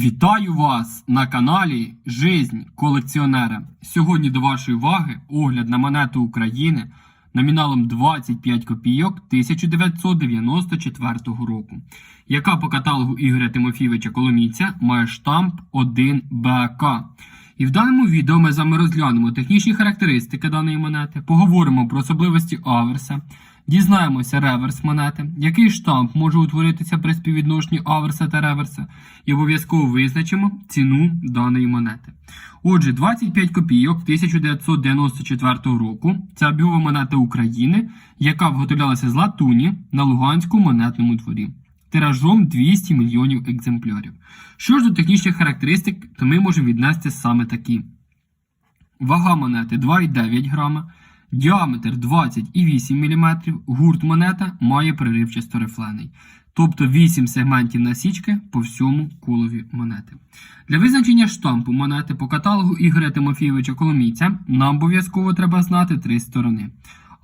Вітаю вас на каналі Жизнь колекціонера. Сьогодні до вашої уваги огляд на монету України номіналом 25 копійок 1994 року, яка по каталогу Ігоря Тимофійовича Коломійця має штамп 1 БК. І в даному відео ми з розглянемо технічні характеристики даної монети, поговоримо про особливості аверса, дізнаємося реверс монети, який штамп може утворитися при співвідношенні аверса та реверса, і обов'язково визначимо ціну даної монети. Отже, 25 копійок 1994 року це обігова монета України, яка виготовлялася з латуні на Луганському монетному дворі. Тиражом 200 мільйонів екземплярів. Що ж до технічних характеристик, то ми можемо віднести саме такі: вага монети 2,9 грама, діаметр 20,8 мм, гурт монета має приривчасто рифлений, тобто 8 сегментів насічки по всьому колові монети. Для визначення штампу монети по каталогу Ігоря Тимофійовича Коломійця нам обов'язково треба знати три сторони: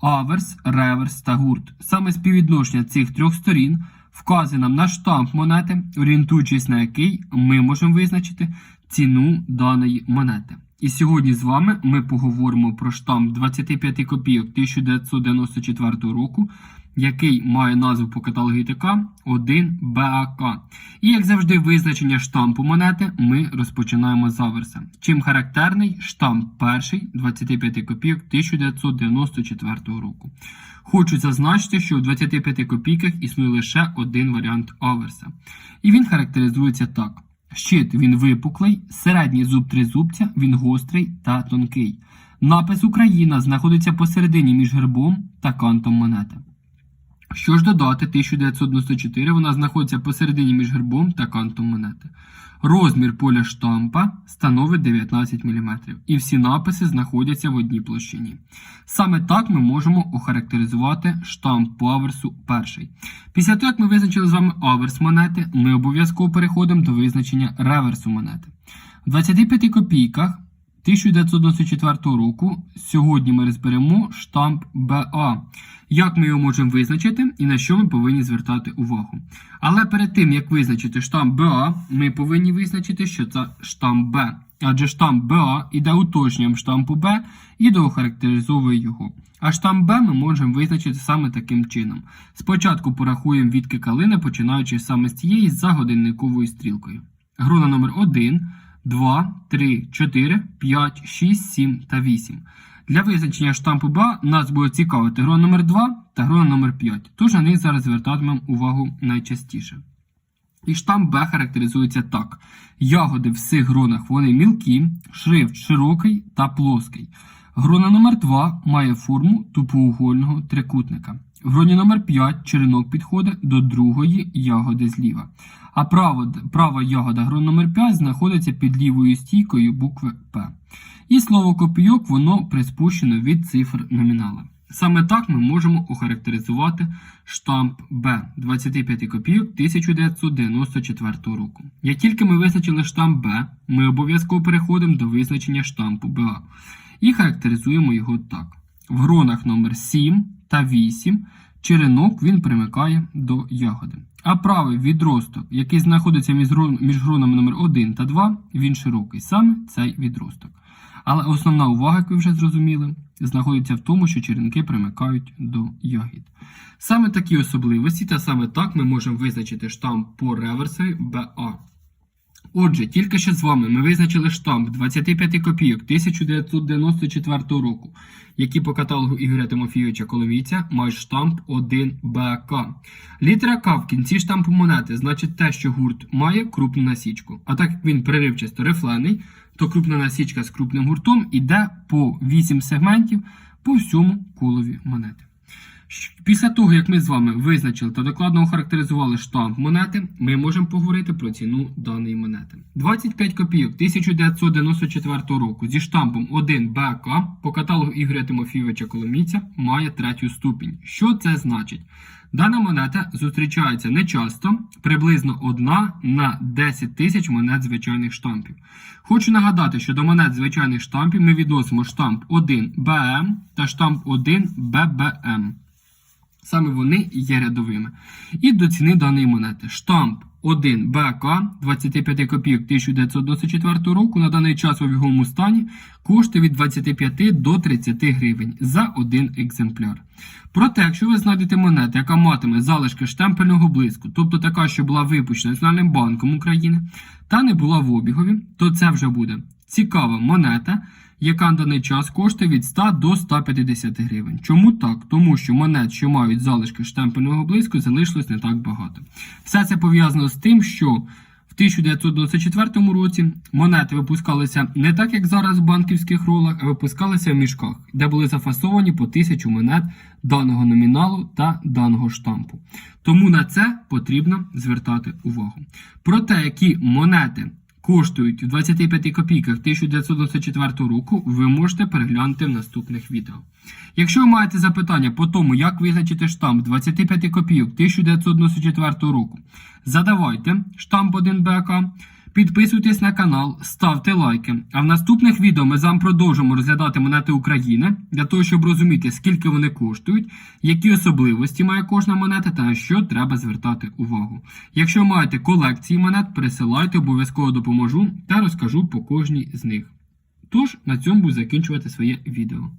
аверс, реверс та гурт. Саме співвідношення цих трьох сторін вказує нам на штамп монети, орієнтуючись на який ми можемо визначити ціну даної монети. І сьогодні з вами ми поговоримо про штамп 25 копійок 1994 року, який має назву по каталогу ІТК 1 БАК. І як завжди, визначення штампу монети ми розпочинаємо з аверса. Чим характерний штамп перший 25 копійок 1994 року. Хочу зазначити, що в 25 копійках існує лише один варіант аверса. І він характеризується так. Щит він випуклий, середній зуб тризубця, він гострий та тонкий. Напис Україна знаходиться посередині між гербом та кантом монети. Що ж додати 1994 вона знаходиться посередині між гербом та кантом монети. Розмір поля штампа становить 19 мм, і всі написи знаходяться в одній площині. Саме так ми можемо охарактеризувати штамп по аверсу перший. Після того, як ми визначили з вами аверс монети, ми обов'язково переходимо до визначення реверсу монети. В 25 копійках 1994 року сьогодні ми розберемо штамп БА. Як ми його можемо визначити і на що ми повинні звертати увагу. Але перед тим, як визначити штамп БА, ми повинні визначити, що це штамп Б. Адже штамп БА іде уточненням штампу Б і доохарактеризовує його. А штамп Б ми можемо визначити саме таким чином. Спочатку порахуємо відки калини, починаючи саме з цієї за годинниковою стрілкою. Груна номер 1 2, 3, 4, 5, 6, 7 та 8. Для визначення штампу БА нас буде цікавити грона номер 2 та грона номер 5. Тож на них зараз звертатимемо увагу найчастіше. І штамп Б характеризується так: ягоди в цих гронах вони мілкі, шрифт широкий та плоский. Грона номер 2 має форму тупоугольного трикутника. В гроні номер 5 черенок підходить до другої ягоди зліва. А права, права ягода грон номер 5 знаходиться під лівою стійкою букви П. І слово копійок воно приспущено від цифр номінала. Саме так ми можемо охарактеризувати штамп Б 25 копійок 1994 року. Як тільки ми визначили штамп Б, ми обов'язково переходимо до визначення штампу БА і характеризуємо його так. В гронах номер 7 та 8 черенок він примикає до ягоди. А правий відросток, який знаходиться між гронами номер 1 та 2, він широкий, саме цей відросток. Але основна увага, як ви вже зрозуміли, знаходиться в тому, що черенки примикають до ягід. Саме такі особливості, та саме так ми можемо визначити штамп по реверсові БА. Отже, тільки що з вами ми визначили штамп 25 копійок 1994 року, які по каталогу Ігоря Тимофійовича Коломійця мають штамп 1 БК. Літера К в кінці штампу монети значить те, що гурт має крупну насічку. А так як він приривчасто рифлений, то крупна насічка з крупним гуртом іде по 8 сегментів по всьому колові монети. Після того, як ми з вами визначили та докладно охарактеризували штамп монети, ми можемо поговорити про ціну даної монети. 25 копійок 1994 року зі штампом 1 БК по каталогу Ігоря Тимофійовича Коломійця має третю ступінь. Що це значить? Дана монета зустрічається нечасто, приблизно 1 на 10 тисяч монет звичайних штампів. Хочу нагадати, що до монет звичайних штампів ми відносимо штамп 1 БМ та штамп 1 ББМ. Саме вони є рядовими. І до ціни даної монети. Штамп 1 БК 25 копійок 1924 року на даний час у віговому стані коштує від 25 до 30 гривень за один екземпляр. Проте, якщо ви знайдете монету, яка матиме залишки штемпельного блиску, тобто така, що була випущена Національним банком України та не була в обігові, то це вже буде цікава монета, яка на даний час коштує від 100 до 150 гривень. Чому так? Тому що монет, що мають залишки штемпельного блиску, залишилось не так багато. Все це пов'язано з тим, що в 1994 році монети випускалися не так, як зараз в банківських ролах, а випускалися в мішках, де були зафасовані по тисячу монет даного номіналу та даного штампу. Тому на це потрібно звертати увагу. Про те, які монети коштують у 25 копійках 1924 року, ви можете переглянути в наступних відео. Якщо ви маєте запитання по тому, як визначити штамп 25 копійок 1994 року, задавайте штамп 1 БК, підписуйтесь на канал, ставте лайки. А в наступних відео ми з вами продовжимо розглядати монети України для того, щоб розуміти, скільки вони коштують, які особливості має кожна монета та на що треба звертати увагу. Якщо маєте колекції монет, присилайте, обов'язково допоможу та розкажу по кожній з них. Тож на цьому буду закінчувати своє відео.